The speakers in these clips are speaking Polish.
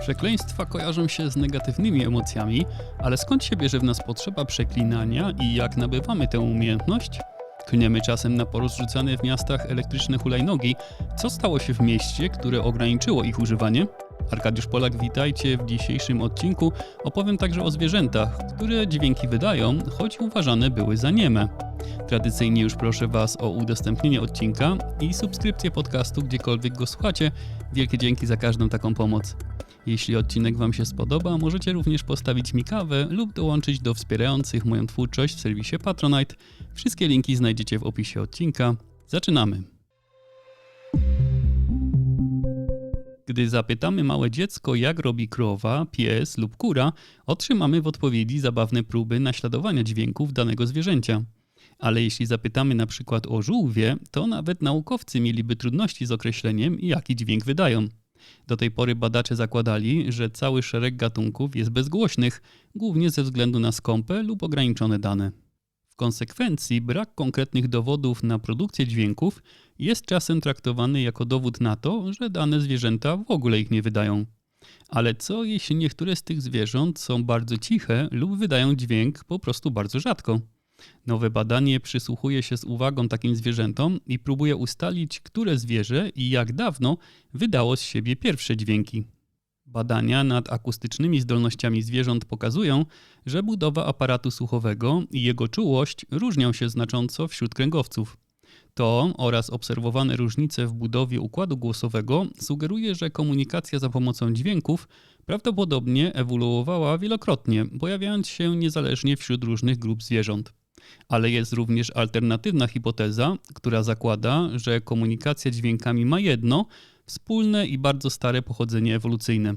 Przekleństwa kojarzą się z negatywnymi emocjami, ale skąd się bierze w nas potrzeba przeklinania i jak nabywamy tę umiejętność? Klniemy czasem na porozrzucane w miastach elektryczne hulajnogi. Co stało się w mieście, które ograniczyło ich używanie? Arkadiusz Polak, witajcie w dzisiejszym odcinku. Opowiem także o zwierzętach, które dźwięki wydają, choć uważane były za nieme. Tradycyjnie już proszę Was o udostępnienie odcinka i subskrypcję podcastu, gdziekolwiek go słuchacie. Wielkie dzięki za każdą taką pomoc. Jeśli odcinek Wam się spodoba, możecie również postawić mi kawę lub dołączyć do wspierających moją twórczość w serwisie Patronite. Wszystkie linki znajdziecie w opisie odcinka. Zaczynamy! Gdy zapytamy małe dziecko, jak robi krowa, pies lub kura, otrzymamy w odpowiedzi zabawne próby naśladowania dźwięków danego zwierzęcia. Ale jeśli zapytamy na przykład o żółwie, to nawet naukowcy mieliby trudności z określeniem, jaki dźwięk wydają. Do tej pory badacze zakładali, że cały szereg gatunków jest bezgłośnych, głównie ze względu na skąpe lub ograniczone dane. W konsekwencji brak konkretnych dowodów na produkcję dźwięków jest czasem traktowany jako dowód na to, że dane zwierzęta w ogóle ich nie wydają. Ale co jeśli niektóre z tych zwierząt są bardzo ciche lub wydają dźwięk po prostu bardzo rzadko? Nowe badanie przysłuchuje się z uwagą takim zwierzętom i próbuje ustalić, które zwierzę i jak dawno wydało z siebie pierwsze dźwięki. Badania nad akustycznymi zdolnościami zwierząt pokazują, że budowa aparatu słuchowego i jego czułość różnią się znacząco wśród kręgowców. To oraz obserwowane różnice w budowie układu głosowego sugeruje, że komunikacja za pomocą dźwięków prawdopodobnie ewoluowała wielokrotnie, pojawiając się niezależnie wśród różnych grup zwierząt. Ale jest również alternatywna hipoteza, która zakłada, że komunikacja dźwiękami ma jedno wspólne i bardzo stare pochodzenie ewolucyjne.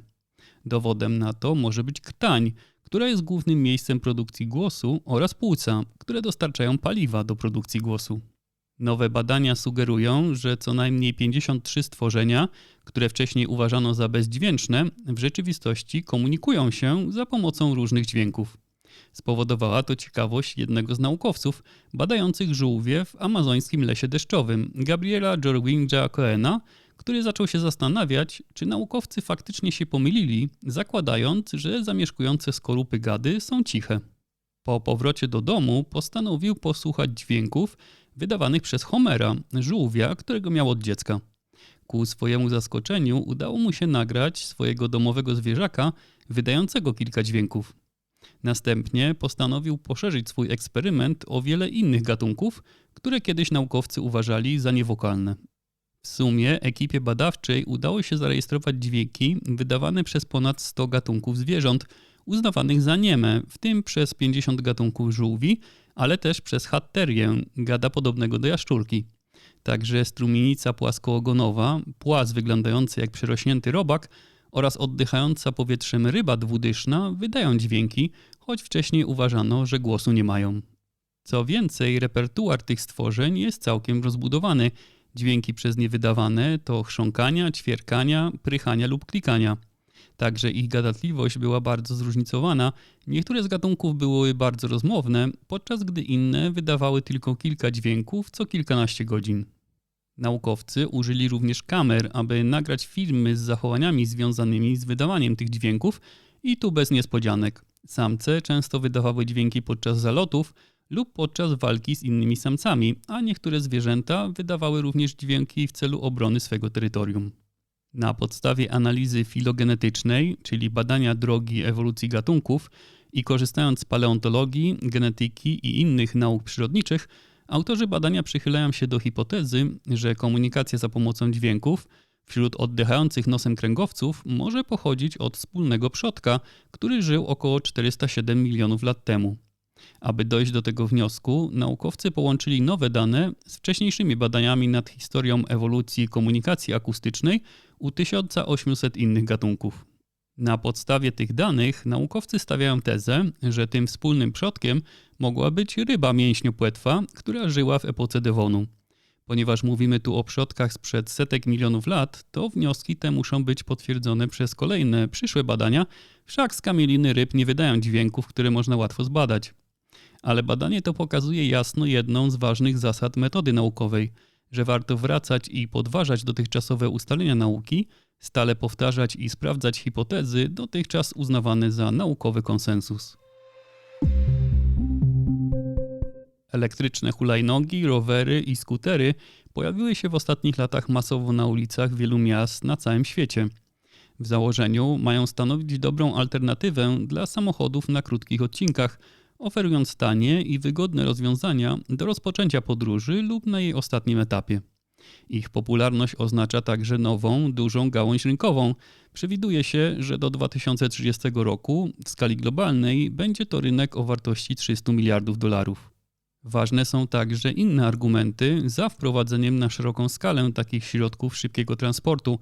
Dowodem na to może być krtań, która jest głównym miejscem produkcji głosu, oraz płuca, które dostarczają paliwa do produkcji głosu. Nowe badania sugerują, że co najmniej 53 stworzenia, które wcześniej uważano za bezdźwięczne, w rzeczywistości komunikują się za pomocą różnych dźwięków. Spowodowała to ciekawość jednego z naukowców badających żółwie w amazońskim lesie deszczowym, Gabriela Jorwinja Coena, który zaczął się zastanawiać, czy naukowcy faktycznie się pomylili, zakładając, że zamieszkujące skorupy gady są ciche. Po powrocie do domu postanowił posłuchać dźwięków wydawanych przez Homera, żółwia, którego miał od dziecka. Ku swojemu zaskoczeniu udało mu się nagrać swojego domowego zwierzaka, wydającego kilka dźwięków. Następnie postanowił poszerzyć swój eksperyment o wiele innych gatunków, które kiedyś naukowcy uważali za niewokalne. W sumie ekipie badawczej udało się zarejestrować dźwięki wydawane przez ponad 100 gatunków zwierząt, uznawanych za nieme, w tym przez 50 gatunków żółwi, ale też przez hatterię, gada podobnego do jaszczurki. Także strumienica płaskoogonowa, płas wyglądający jak przerośnięty robak oraz oddychająca powietrzem ryba dwudyszna wydają dźwięki, choć wcześniej uważano, że głosu nie mają. Co więcej, repertuar tych stworzeń jest całkiem rozbudowany. Dźwięki przez nie wydawane to chrząkania, ćwierkania, prychania lub klikania. Także ich gadatliwość była bardzo zróżnicowana. Niektóre z gatunków były bardzo rozmowne, podczas gdy inne wydawały tylko kilka dźwięków co kilkanaście godzin. Naukowcy użyli również kamer, aby nagrać filmy z zachowaniami związanymi z wydawaniem tych dźwięków i tu bez niespodzianek. Samce często wydawały dźwięki podczas zalotów lub podczas walki z innymi samcami, a niektóre zwierzęta wydawały również dźwięki w celu obrony swego terytorium. Na podstawie analizy filogenetycznej, czyli badania drogi ewolucji gatunków i korzystając z paleontologii, genetyki i innych nauk przyrodniczych, autorzy badania przychylają się do hipotezy, że komunikacja za pomocą dźwięków wśród oddychających nosem kręgowców może pochodzić od wspólnego przodka, który żył około 407 milionów lat temu. Aby dojść do tego wniosku, naukowcy połączyli nowe dane z wcześniejszymi badaniami nad historią ewolucji komunikacji akustycznej u 1800 innych gatunków. Na podstawie tych danych naukowcy stawiają tezę, że tym wspólnym przodkiem mogła być ryba mięśniopłetwa, która żyła w epoce Devonu. Ponieważ mówimy tu o przodkach sprzed setek milionów lat, to wnioski te muszą być potwierdzone przez kolejne przyszłe badania, wszak skamieliny ryb nie wydają dźwięków, które można łatwo zbadać. Ale badanie to pokazuje jasno jedną z ważnych zasad metody naukowej – że warto wracać i podważać dotychczasowe ustalenia nauki, stale powtarzać i sprawdzać hipotezy dotychczas uznawane za naukowy konsensus. Elektryczne hulajnogi, rowery i skutery pojawiły się w ostatnich latach masowo na ulicach wielu miast na całym świecie. W założeniu mają stanowić dobrą alternatywę dla samochodów na krótkich odcinkach, oferując tanie i wygodne rozwiązania do rozpoczęcia podróży lub na jej ostatnim etapie. Ich popularność oznacza także nową, dużą gałąź rynkową. Przewiduje się, że do 2030 roku w skali globalnej będzie to rynek o wartości 300 miliardów dolarów. Ważne są także inne argumenty za wprowadzeniem na szeroką skalę takich środków szybkiego transportu.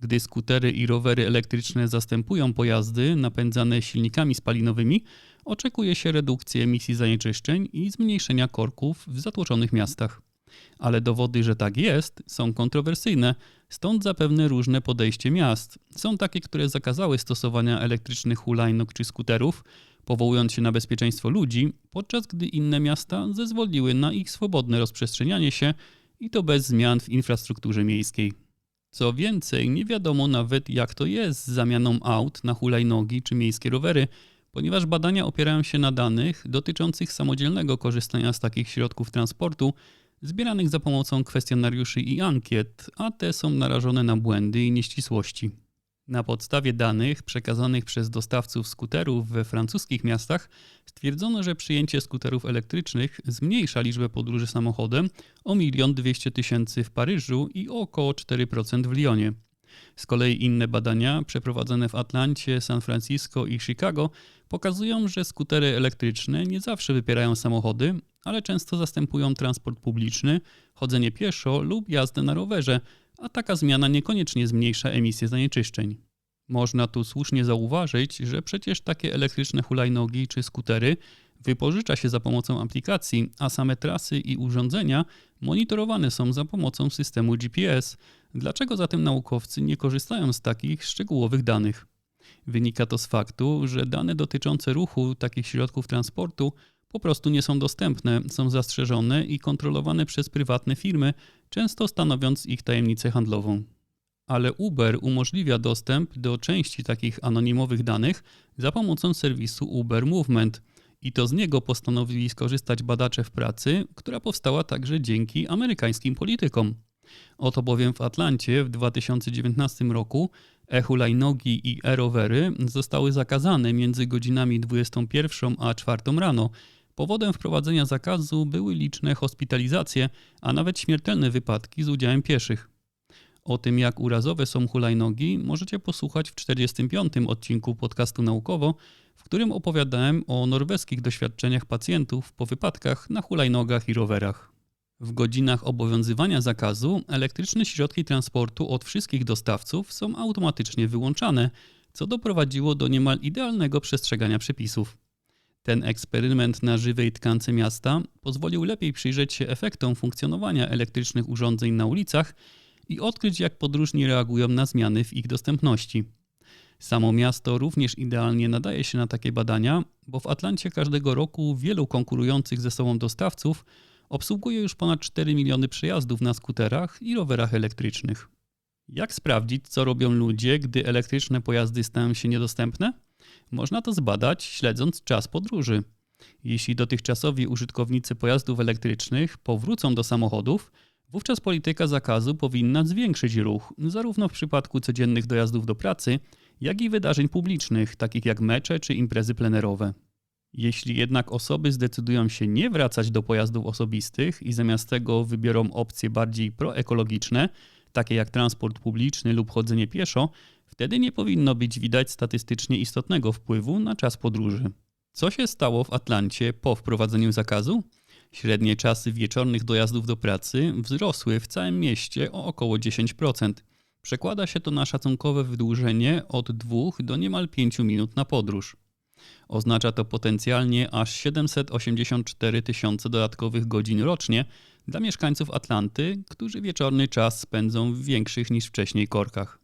Gdy skutery i rowery elektryczne zastępują pojazdy napędzane silnikami spalinowymi, oczekuje się redukcji emisji zanieczyszczeń i zmniejszenia korków w zatłoczonych miastach. Ale dowody, że tak jest, są kontrowersyjne, stąd zapewne różne podejście miast. Są takie, które zakazały stosowania elektrycznych hulajnóg czy skuterów, powołując się na bezpieczeństwo ludzi, podczas gdy inne miasta zezwoliły na ich swobodne rozprzestrzenianie się i to bez zmian w infrastrukturze miejskiej. Co więcej, nie wiadomo nawet jak to jest z zamianą aut na hulajnogi czy miejskie rowery, ponieważ badania opierają się na danych dotyczących samodzielnego korzystania z takich środków transportu, zbieranych za pomocą kwestionariuszy i ankiet, a te są narażone na błędy i nieścisłości. Na podstawie danych przekazanych przez dostawców skuterów we francuskich miastach stwierdzono, że przyjęcie skuterów elektrycznych zmniejsza liczbę podróży samochodem o 1 200 tysięcy w Paryżu i o około 4% w Lyonie. Z kolei inne badania przeprowadzone w Atlancie, San Francisco i Chicago pokazują, że skutery elektryczne nie zawsze wypierają samochody, ale często zastępują transport publiczny, chodzenie pieszo lub jazdę na rowerze, a taka zmiana niekoniecznie zmniejsza emisję zanieczyszczeń. Można tu słusznie zauważyć, że przecież takie elektryczne hulajnogi czy skutery wypożycza się za pomocą aplikacji, a same trasy i urządzenia monitorowane są za pomocą systemu GPS. Dlaczego zatem naukowcy nie korzystają z takich szczegółowych danych? Wynika to z faktu, że dane dotyczące ruchu takich środków transportu po prostu nie są dostępne, są zastrzeżone i kontrolowane przez prywatne firmy, często stanowiąc ich tajemnicę handlową. Ale Uber umożliwia dostęp do części takich anonimowych danych za pomocą serwisu Uber Movement. I to z niego postanowili skorzystać badacze w pracy, która powstała także dzięki amerykańskim politykom. Oto bowiem w Atlancie w 2019 roku e-hulajnogi i e-rowery zostały zakazane między godzinami 21 a 4 rano, Powodem wprowadzenia zakazu były liczne hospitalizacje, a nawet śmiertelne wypadki z udziałem pieszych. O tym, jak urazowe są hulajnogi, możecie posłuchać w 45. odcinku podcastu Naukowo, w którym opowiadałem o norweskich doświadczeniach pacjentów po wypadkach na hulajnogach i rowerach. W godzinach obowiązywania zakazu elektryczne środki transportu od wszystkich dostawców są automatycznie wyłączane, co doprowadziło do niemal idealnego przestrzegania przepisów. Ten eksperyment na żywej tkance miasta pozwolił lepiej przyjrzeć się efektom funkcjonowania elektrycznych urządzeń na ulicach i odkryć, jak podróżni reagują na zmiany w ich dostępności. Samo miasto również idealnie nadaje się na takie badania, bo w Atlancie każdego roku wielu konkurujących ze sobą dostawców obsługuje już ponad 4 miliony przejazdów na skuterach i rowerach elektrycznych. Jak sprawdzić, co robią ludzie, gdy elektryczne pojazdy stają się niedostępne? Można to zbadać śledząc czas podróży. Jeśli dotychczasowi użytkownicy pojazdów elektrycznych powrócą do samochodów, wówczas polityka zakazu powinna zwiększyć ruch, zarówno w przypadku codziennych dojazdów do pracy, jak i wydarzeń publicznych, takich jak mecze czy imprezy plenerowe. Jeśli jednak osoby zdecydują się nie wracać do pojazdów osobistych i zamiast tego wybiorą opcje bardziej proekologiczne, takie jak transport publiczny lub chodzenie pieszo, Wtedy nie powinno być widać statystycznie istotnego wpływu na czas podróży. Co się stało w Atlancie po wprowadzeniu zakazu? Średnie czasy wieczornych dojazdów do pracy wzrosły w całym mieście o około 10%. Przekłada się to na szacunkowe wydłużenie od 2 do niemal 5 minut na podróż. Oznacza to potencjalnie aż 784 tysiące dodatkowych godzin rocznie dla mieszkańców Atlanty, którzy wieczorny czas spędzą w większych niż wcześniej korkach.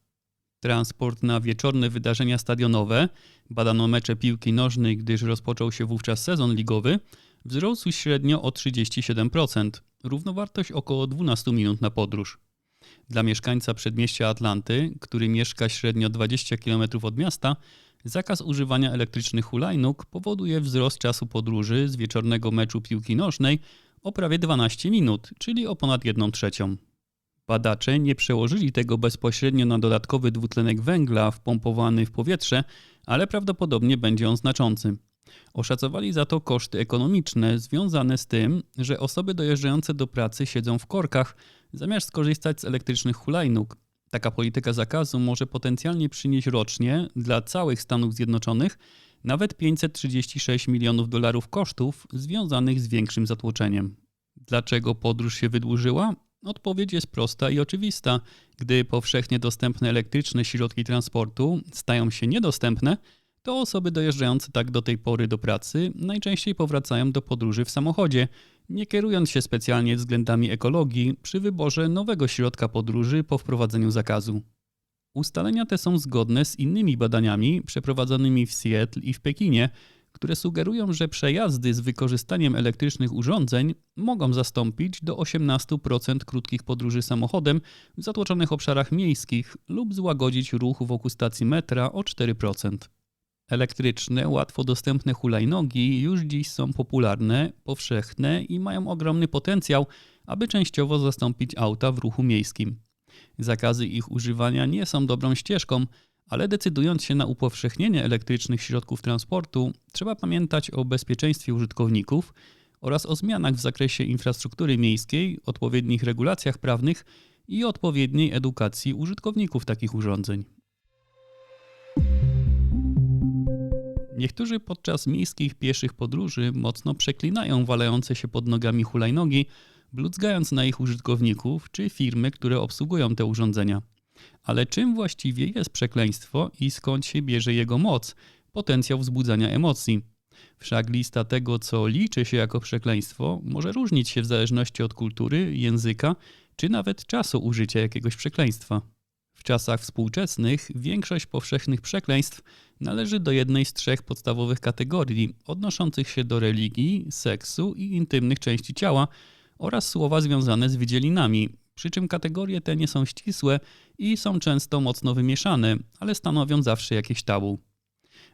Transport na wieczorne wydarzenia stadionowe, badano mecze piłki nożnej, gdyż rozpoczął się wówczas sezon ligowy, wzrósł średnio o 37%. równowartość około 12 minut na podróż. Dla mieszkańca przedmieścia Atlanty, który mieszka średnio 20 km od miasta, zakaz używania elektrycznych hulajnóg powoduje wzrost czasu podróży z wieczornego meczu piłki nożnej o prawie 12 minut, czyli o ponad 1 trzecią. Badacze nie przełożyli tego bezpośrednio na dodatkowy dwutlenek węgla wpompowany w powietrze, ale prawdopodobnie będzie on znaczący. Oszacowali za to koszty ekonomiczne związane z tym, że osoby dojeżdżające do pracy siedzą w korkach, zamiast skorzystać z elektrycznych hulajnóg. Taka polityka zakazu może potencjalnie przynieść rocznie dla całych Stanów Zjednoczonych nawet 536 milionów dolarów kosztów związanych z większym zatłoczeniem. Dlaczego podróż się wydłużyła? Odpowiedź jest prosta i oczywista. Gdy powszechnie dostępne elektryczne środki transportu stają się niedostępne, to osoby dojeżdżające tak do tej pory do pracy najczęściej powracają do podróży w samochodzie, nie kierując się specjalnie względami ekologii przy wyborze nowego środka podróży po wprowadzeniu zakazu. Ustalenia te są zgodne z innymi badaniami przeprowadzonymi w Seattle i w Pekinie, które sugerują, że przejazdy z wykorzystaniem elektrycznych urządzeń mogą zastąpić do 18% krótkich podróży samochodem w zatłoczonych obszarach miejskich lub złagodzić ruch wokół stacji metra o 4%. Elektryczne, łatwo dostępne hulajnogi już dziś są popularne, powszechne i mają ogromny potencjał, aby częściowo zastąpić auta w ruchu miejskim. Zakazy ich używania nie są dobrą ścieżką, ale decydując się na upowszechnienie elektrycznych środków transportu, trzeba pamiętać o bezpieczeństwie użytkowników oraz o zmianach w zakresie infrastruktury miejskiej, odpowiednich regulacjach prawnych i odpowiedniej edukacji użytkowników takich urządzeń. Niektórzy podczas miejskich pieszych podróży mocno przeklinają walające się pod nogami hulajnogi, bludzgając na ich użytkowników czy firmy, które obsługują te urządzenia. Ale czym właściwie jest przekleństwo i skąd się bierze jego moc, potencjał wzbudzania emocji? Wszak lista tego, co liczy się jako przekleństwo, może różnić się w zależności od kultury, języka czy nawet czasu użycia jakiegoś przekleństwa. W czasach współczesnych większość powszechnych przekleństw należy do jednej z trzech podstawowych kategorii odnoszących się do religii, seksu i intymnych części ciała oraz słowa związane z wydzielinami, przy czym kategorie te nie są ścisłe i są często mocno wymieszane, ale stanowią zawsze jakieś tabu.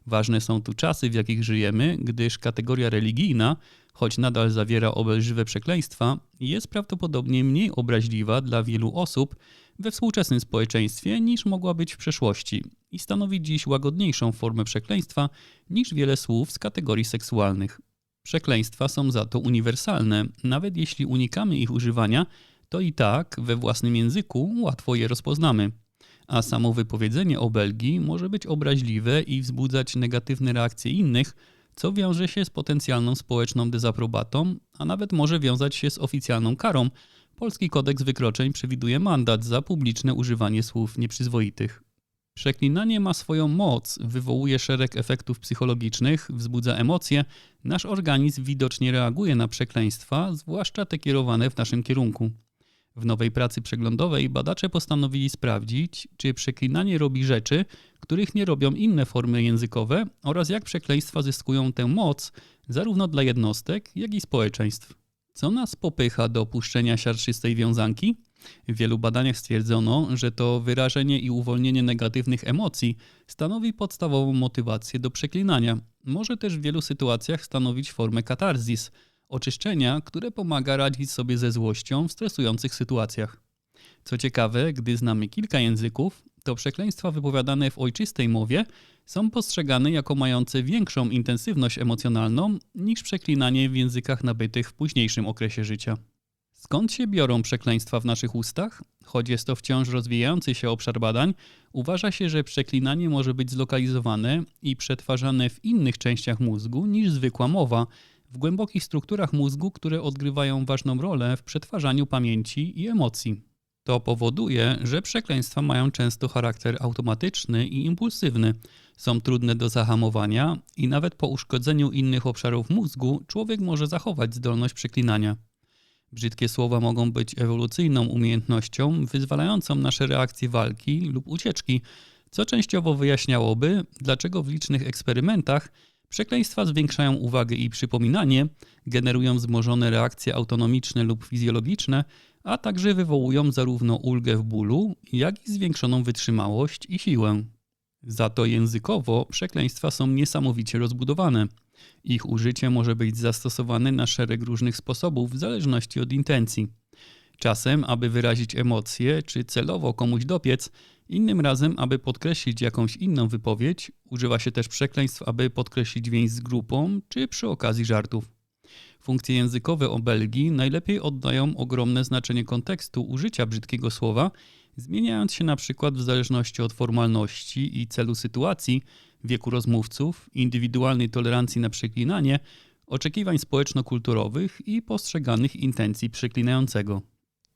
Ważne są tu czasy, w jakich żyjemy, gdyż kategoria religijna, choć nadal zawiera obelżywe przekleństwa, jest prawdopodobnie mniej obraźliwa dla wielu osób we współczesnym społeczeństwie niż mogła być w przeszłości i stanowi dziś łagodniejszą formę przekleństwa niż wiele słów z kategorii seksualnych. Przekleństwa są za to uniwersalne, nawet jeśli unikamy ich używania, to i tak we własnym języku łatwo je rozpoznamy. A samo wypowiedzenie obelgi może być obraźliwe i wzbudzać negatywne reakcje innych, co wiąże się z potencjalną społeczną dezaprobatą, a nawet może wiązać się z oficjalną karą. Polski kodeks wykroczeń przewiduje mandat za publiczne używanie słów nieprzyzwoitych. Przeklinanie ma swoją moc, wywołuje szereg efektów psychologicznych, wzbudza emocje. Nasz organizm widocznie reaguje na przekleństwa, zwłaszcza te kierowane w naszym kierunku. W nowej pracy przeglądowej badacze postanowili sprawdzić, czy przeklinanie robi rzeczy, których nie robią inne formy językowe oraz jak przekleństwa zyskują tę moc zarówno dla jednostek, jak i społeczeństw. Co nas popycha do opuszczenia siarczystej wiązanki? W wielu badaniach stwierdzono, że to wyrażenie i uwolnienie negatywnych emocji stanowi podstawową motywację do przeklinania. Może też w wielu sytuacjach stanowić formę katarzis, oczyszczenia, które pomaga radzić sobie ze złością w stresujących sytuacjach. Co ciekawe, gdy znamy kilka języków, to przekleństwa wypowiadane w ojczystej mowie są postrzegane jako mające większą intensywność emocjonalną niż przeklinanie w językach nabytych w późniejszym okresie życia. Skąd się biorą przekleństwa w naszych ustach? Choć jest to wciąż rozwijający się obszar badań, uważa się, że przeklinanie może być zlokalizowane i przetwarzane w innych częściach mózgu niż zwykła mowa, w głębokich strukturach mózgu, które odgrywają ważną rolę w przetwarzaniu pamięci i emocji. To powoduje, że przekleństwa mają często charakter automatyczny i impulsywny, są trudne do zahamowania i nawet po uszkodzeniu innych obszarów mózgu człowiek może zachować zdolność przeklinania. Brzydkie słowa mogą być ewolucyjną umiejętnością wyzwalającą nasze reakcje walki lub ucieczki, co częściowo wyjaśniałoby, dlaczego w licznych eksperymentach Przekleństwa zwiększają uwagę i przypominanie, generują wzmożone reakcje autonomiczne lub fizjologiczne, a także wywołują zarówno ulgę w bólu, jak i zwiększoną wytrzymałość i siłę. Za to językowo przekleństwa są niesamowicie rozbudowane. Ich użycie może być zastosowane na szereg różnych sposobów w zależności od intencji. Czasem, aby wyrazić emocje, czy celowo komuś dopiec, innym razem, aby podkreślić jakąś inną wypowiedź, używa się też przekleństw, aby podkreślić więź z grupą, czy przy okazji żartów. Funkcje językowe obelgi najlepiej oddają ogromne znaczenie kontekstu użycia brzydkiego słowa, zmieniając się na przykład w zależności od formalności i celu sytuacji, wieku rozmówców, indywidualnej tolerancji na przeklinanie, oczekiwań społeczno-kulturowych i postrzeganych intencji przeklinającego.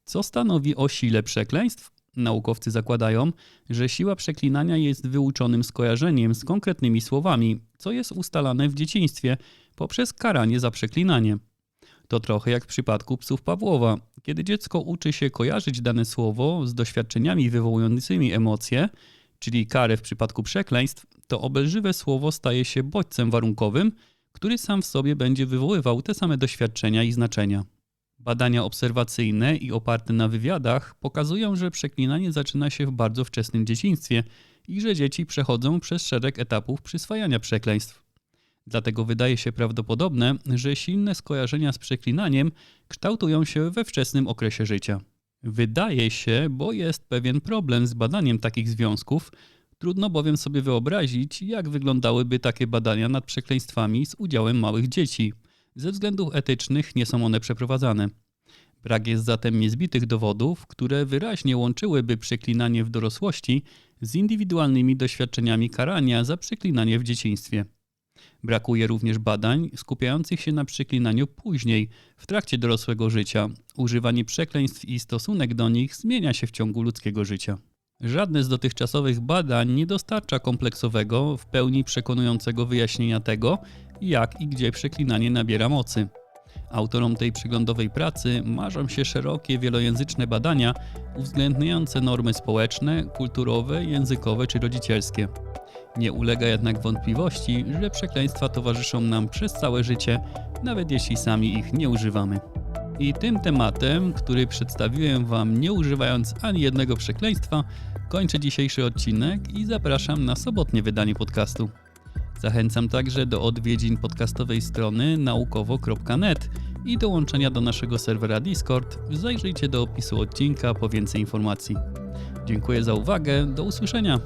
Co stanowi o sile przekleństw? Naukowcy zakładają, że siła przeklinania jest wyuczonym skojarzeniem z konkretnymi słowami, co jest ustalane w dzieciństwie poprzez karanie za przeklinanie. To trochę jak w przypadku psów Pawłowa. Kiedy dziecko uczy się kojarzyć dane słowo z doświadczeniami wywołującymi emocje, czyli karę w przypadku przekleństw, to obelżywe słowo staje się bodźcem warunkowym, który sam w sobie będzie wywoływał te same doświadczenia i znaczenia. Badania obserwacyjne i oparte na wywiadach pokazują, że przeklinanie zaczyna się w bardzo wczesnym dzieciństwie i że dzieci przechodzą przez szereg etapów przyswajania przekleństw. Dlatego wydaje się prawdopodobne, że silne skojarzenia z przeklinaniem kształtują się we wczesnym okresie życia. Wydaje się, bo jest pewien problem z badaniem takich związków. Trudno bowiem sobie wyobrazić, jak wyglądałyby takie badania nad przekleństwami z udziałem małych dzieci. Ze względów etycznych nie są one przeprowadzane. Brak jest zatem niezbitych dowodów, które wyraźnie łączyłyby przeklinanie w dorosłości z indywidualnymi doświadczeniami karania za przeklinanie w dzieciństwie. Brakuje również badań skupiających się na przeklinaniu później, w trakcie dorosłego życia. Używanie przekleństw i stosunek do nich zmienia się w ciągu ludzkiego życia. Żadne z dotychczasowych badań nie dostarcza kompleksowego, w pełni przekonującego wyjaśnienia tego, jak i gdzie przeklinanie nabiera mocy. Autorom tej przeglądowej pracy marzą się szerokie, wielojęzyczne badania uwzględniające normy społeczne, kulturowe, językowe czy rodzicielskie. Nie ulega jednak wątpliwości, że przekleństwa towarzyszą nam przez całe życie, nawet jeśli sami ich nie używamy. I tym tematem, który przedstawiłem Wam nie używając ani jednego przekleństwa, kończę dzisiejszy odcinek i zapraszam na sobotnie wydanie podcastu. Zachęcam także do odwiedzin podcastowej strony naukowo.net i dołączenia do naszego serwera Discord. Zajrzyjcie do opisu odcinka po więcej informacji. Dziękuję za uwagę, do usłyszenia.